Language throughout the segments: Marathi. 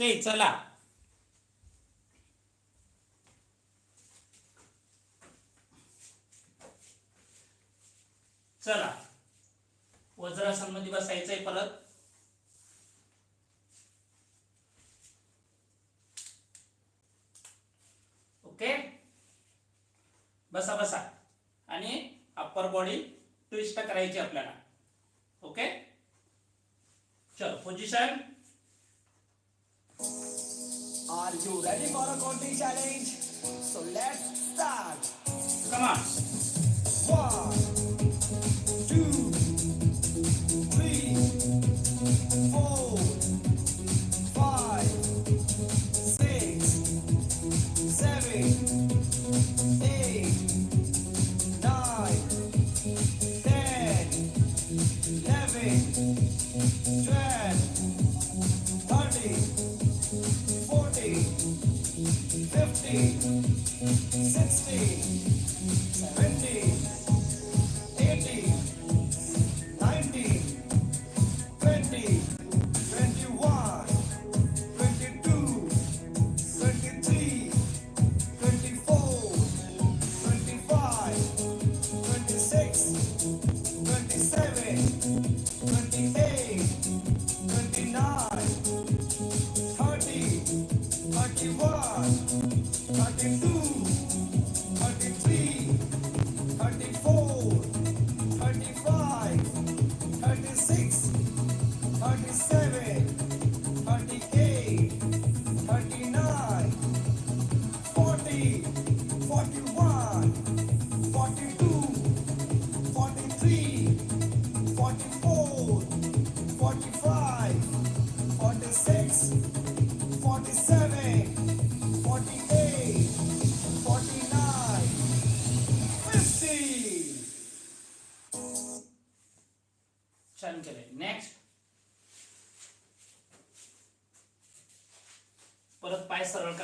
ओके चला. चला. वज्रासनमध्ये बसायचंय परत. ओके? बसा बसा. आणि अप्पर बॉडी ट्विस्ट करायची आपल्याला. ओके? चलो position Are you ready for a counting challenge? So let's start. कमा One,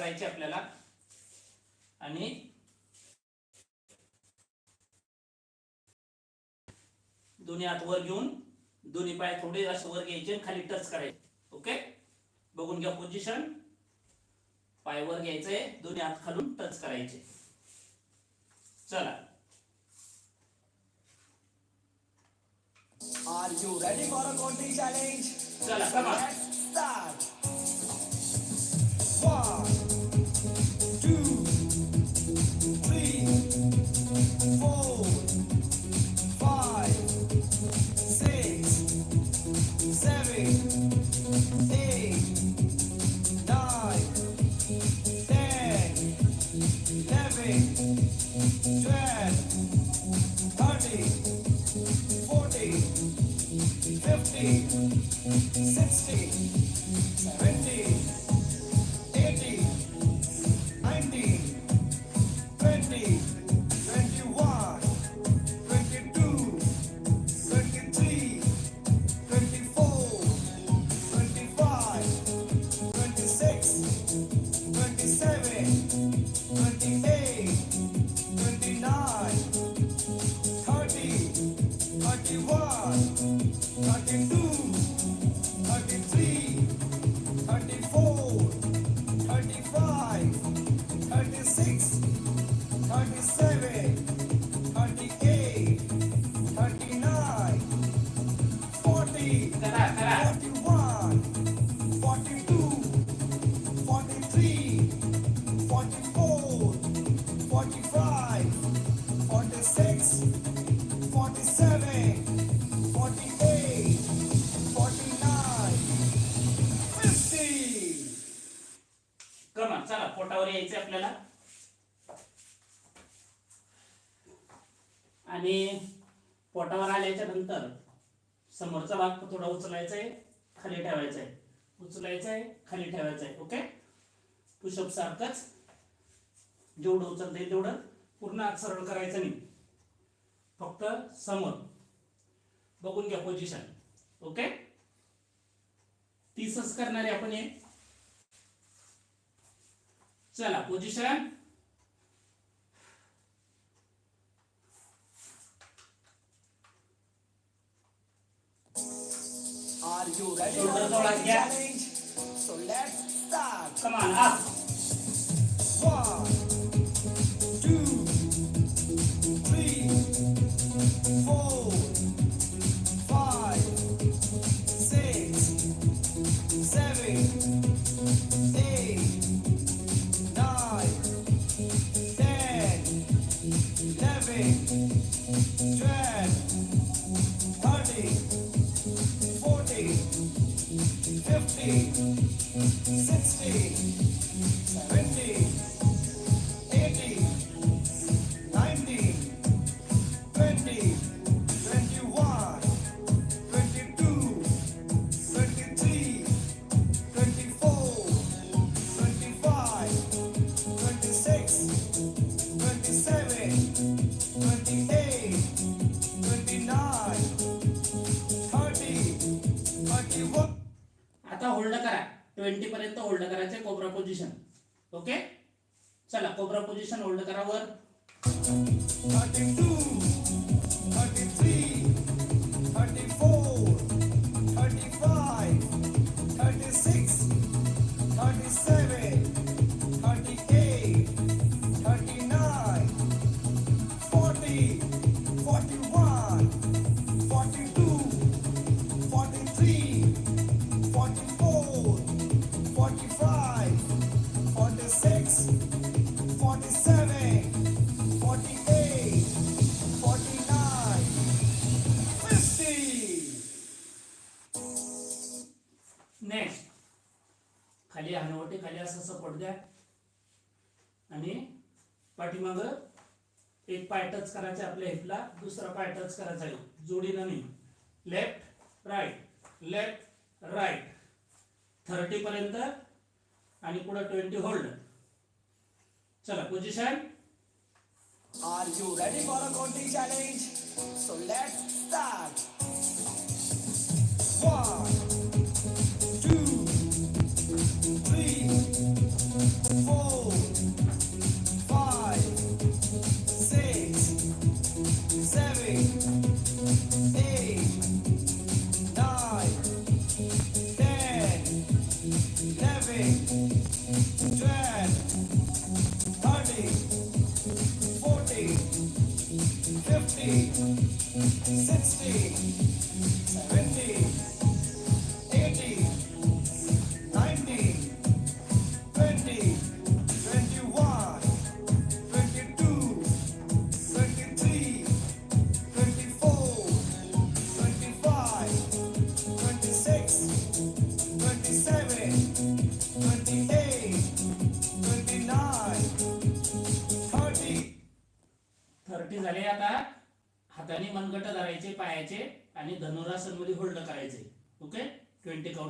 करायचे आपल्याला. आणि दोन्ही हात वर घेऊन दोन्ही पाय थोडे असे वर घ्यायचे खाली टच करायचे. ओके बघून घ्या पोझिशन पाय वर घ्यायचे दोन्ही हात खालून टच करायचे. चला. Are you ready for a counting challenge? चला चला पोटावर यायचं आपल्याला. आणि पोटावर आल्याच्यानंतर समोरचा भाग थोडा उचलायचा आहे खाली ठेवायचा आहे उचलायचा आहे खाली ठेवायचा आहे ओके? पुशअप सारखंच. जेवढं उचलता येईल तेवढं पूर्ण हात सरळ करायचं नाही. फक्त समोर. बघून घ्या पोझिशन ओके? तीसच करणारे आपण हे. चला position So let's start. Come on, up. King. Twenty पर्यंत होल्ड करायचे कोबरा पोझिशन ओके चला कोबरा पोझिशन होल्ड करा वर. 32, 33, 34, 35, टच करायचा आपल्या हिपला दुसरा पाय टच करायचा आहे. जोडीनं नाही. Left right left right thirty पर्यंत आणि पुढे ट्वेंटी होल्ड चला position are you ready for a counting challenge so let's start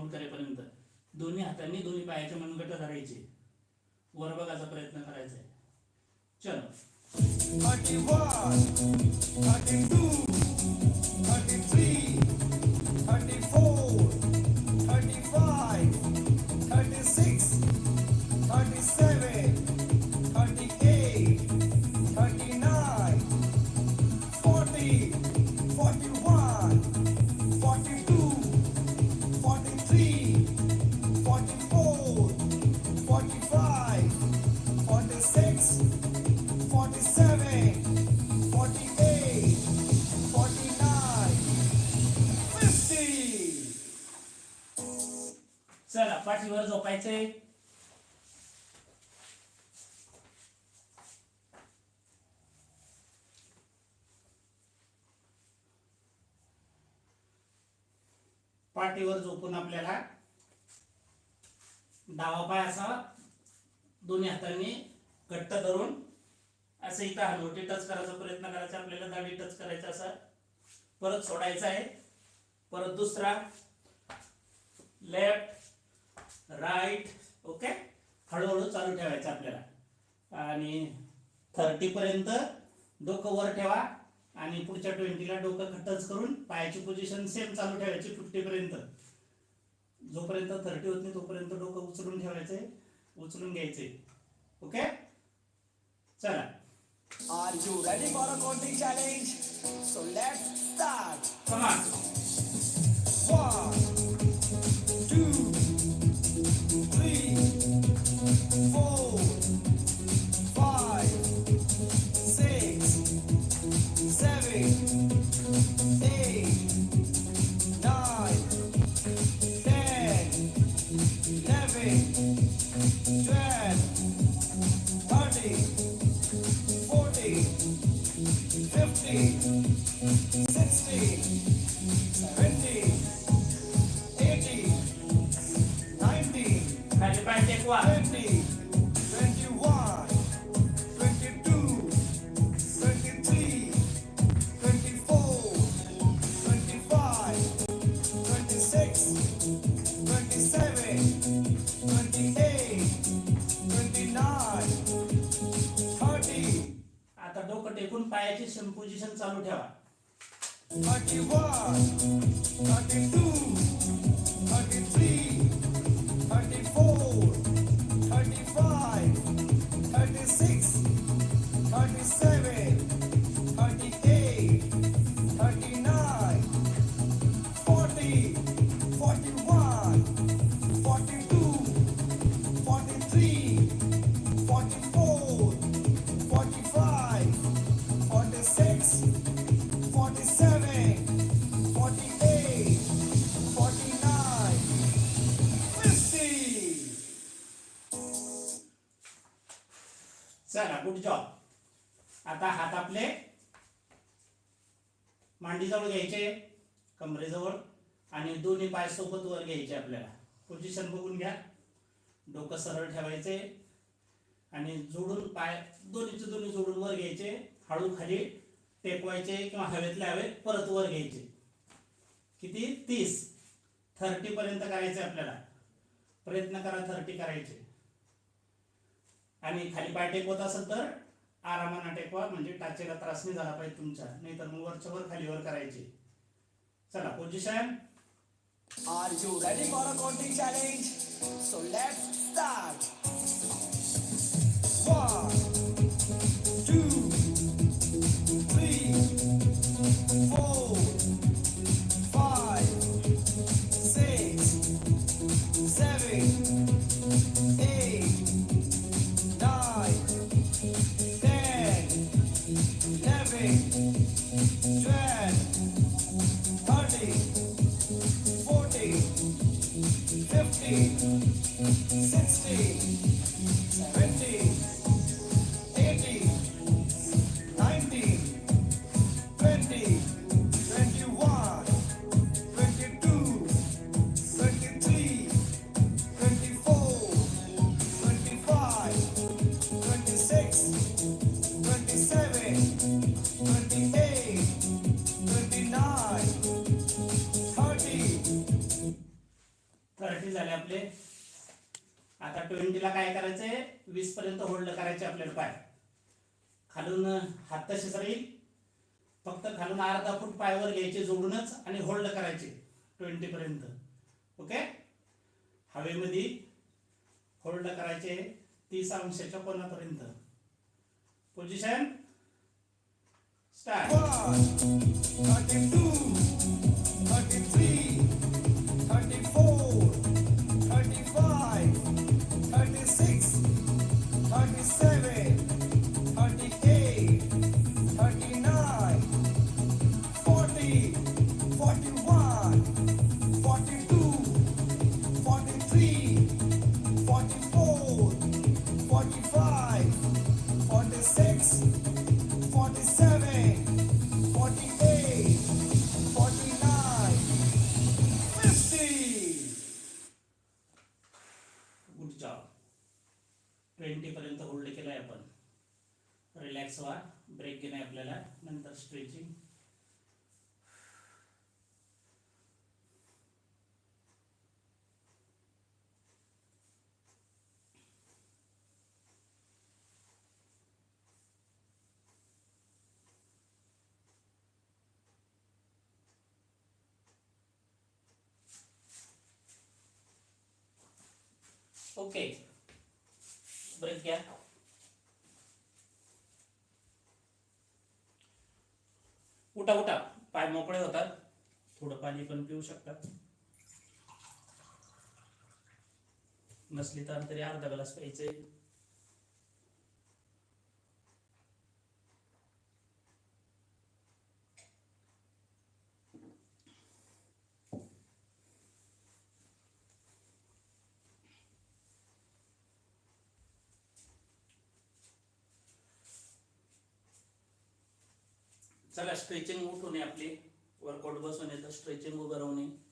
count करेपर्यंत दोन्ही हातांनी दोन्ही पायाचे मनगट धरायचे. वर बघायचा प्रयत्न करायचा आहे. चलो. चला झोपायचंय. झोपायचे पाठीवर झोपून आपल्याला डावा पाय असा दोन्ही हातांनी घट्ट धरून असं इथं हलवटी टच करायचा प्रयत्न करायचा आपल्याला दाढी टच करायचा असा परत सोडायचा आहे. परत दुसरा लेफ्ट राईट ओके? हळूहळू चालू ठेवायचं आपल्याला. आणि थर्टी पर्यंत डोकं वर ठेवा आणि पुढच्या ट्वेंटीला डोकं खट्टच करून पायाची पोझिशन सेम चालू ठेवायची फिफ्टी पर्यंत. जोपर्यंत थर्टी होत नाही तोपर्यंत डोकं उचलून ठेवायचंय उचलून घ्यायचंय. ओके? चला. Are you ready for a coating challenge so let's start come on 1 टेकून पायाची पोझिशन चालू ठेवा. गुड जॉब आता हात आपले मांडीजवळ घ्यायचे कमरेजवळ आणि दोन्ही पाय सोबत वर घ्यायचे आपल्याला. पोझिशन बघून घ्या. डोकं सरळ ठेवायचे आणि जोडून पाय दोन्हीचे दोन्ही जोडून वर घ्यायचे. हळू खाली टेकवायचे किंवा हवेतल्या हवेत परत वर घ्यायचे. किती? तीस. थर्टी पर्यंत करायचे आपल्याला. प्रयत्न करा थर्टी करायचे. आणि खाली पाय टेकवत असेल तर आरामानं टेकवा म्हणजे टाचेला त्रास नाही झाला पाहिजे तुमच्या नाहीतर मग वरच्या वर खाली वर करायचे चला position Are you ready for a counting challenge? So let's start. वीस पर्यंत होल्ड करायचे आपल्याला पाय. खालून हात तसेच राहील. फक्त खालून अर्धा फूट पायवर घ्यायचे जोडूनच आणि होल्ड करायचे ट्वेंटी पर्यंत. ओके? हवेमध्ये होल्ड करायचे तीस अंशाच्या कोणापर्यंत पोझिशन स्टार्ट ट्वेंटीपर्यंत होल्ड केला आहे आपण. रिलॅक्स व्हा ब्रेक घेणे आपल्याला नंतर स्ट्रेचिंग ओके ब्रेक घ्या उठा उठा. पाय मोकळे होतात. थोडं पाणी पण पिऊ शकतात. नसली तर तरी अर्धा ग्लास प्यायचे. चला स्ट्रेचिंग उठून आपली. वर्कआउट बसवणे येतं स्ट्रेचिंग उभं राहून